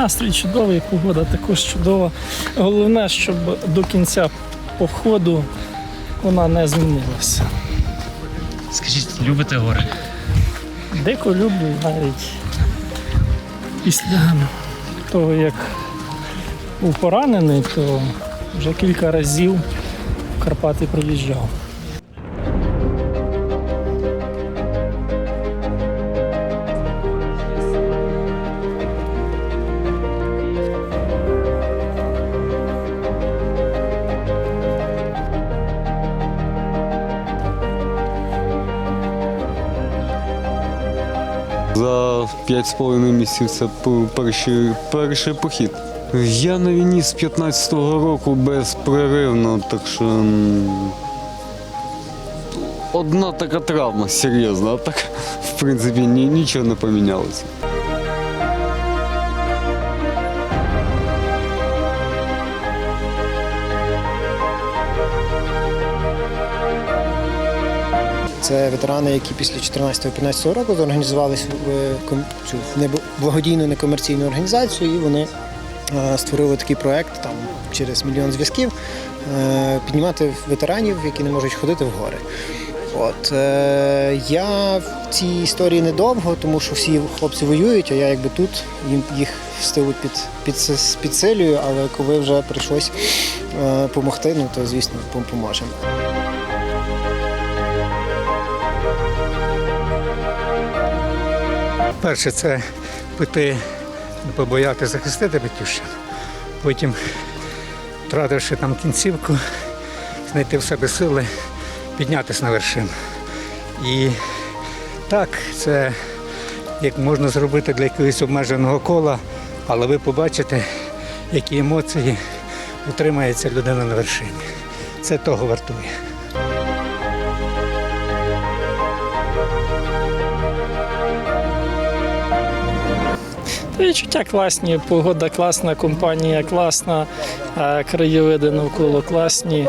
Настрій чудовий, погода також чудова. Головне, щоб до кінця походу вона не змінилася. Скажіть, любите гори? Дико люблю навіть після того, як був поранений, то вже кілька разів в Карпати приїжджав. За п'ять з половиною місяців це перший, перший похід. Я на війні з 15-го року безперервно, так що одна така травма серйозна, а так в принципі ні, нічого не помінялося. Це ветерани, які після 14-15 року зорганізувалися в е, цю благодійну некомерційну організацію, і вони е, створили такий проект там через мільйон зв'язків е, піднімати ветеранів, які не можуть ходити в гори. От е, я в цій історії недовго, тому що всі хлопці воюють, а я якби тут їм їх в стилу під, під, підсилюю, але коли вже прийшлось допомогти, ну то звісно пом- поможемо. Перше це піти, не побояти захистити батьківщину. Потім, втративши там кінцівку, знайти в себе сили, піднятися на вершину. І так, це як можна зробити для якогось обмеженого кола, але ви побачите, які емоції утримається людина на вершині. Це того вартує. Відчуття класні, погода класна, компанія класна, краєвиди навколо класні.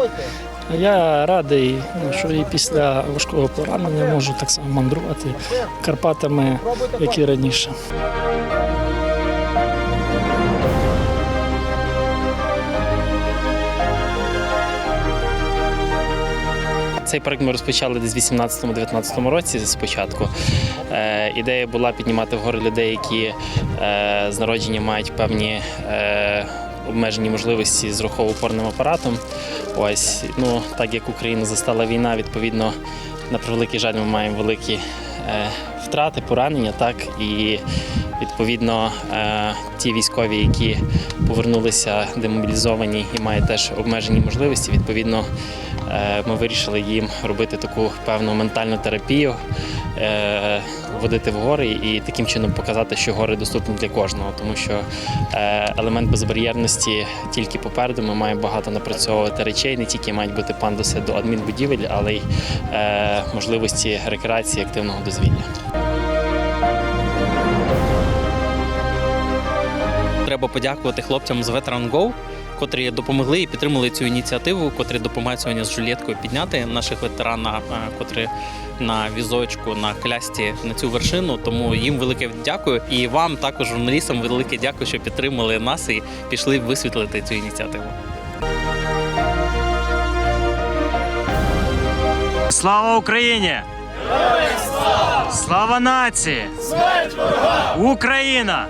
Я радий, ну, що і після важкого поранення можу так само мандрувати Карпатами, як і раніше. Цей проект ми розпочали десь в 18-19 році спочатку. Е, ідея була піднімати вгору людей, які е, з народження мають певні е, обмежені можливості з рухово-опорним апаратом. Ось, ну, так як Україна застала війна, відповідно, на превеликий жаль, ми маємо великі е, втрати, поранення, так і відповідно е, ті військові, які повернулися демобілізовані і мають теж обмежені можливості, відповідно. Е, Ми вирішили їм робити таку певну ментальну терапію, е, водити в гори і таким чином показати, що гори доступні для кожного, тому що елемент безбар'єрності тільки попереду. Ми маємо багато напрацьовувати речей, не тільки мають бути пандуси до адмінбудівель, але й можливості рекреації активного дозвілля. Треба подякувати хлопцям з Veteran Go, котрі допомогли і підтримали цю ініціативу, котрі допомагають сьогодні з Жулєткою підняти наших ветеранів, котрі на візочку, на клясті на цю вершину. Тому їм велике дякую. І вам, також журналістам, велике дякую, що підтримали нас і пішли висвітлити цю ініціативу. Слава Україні! Слава нації! Смерть ворога! Україна!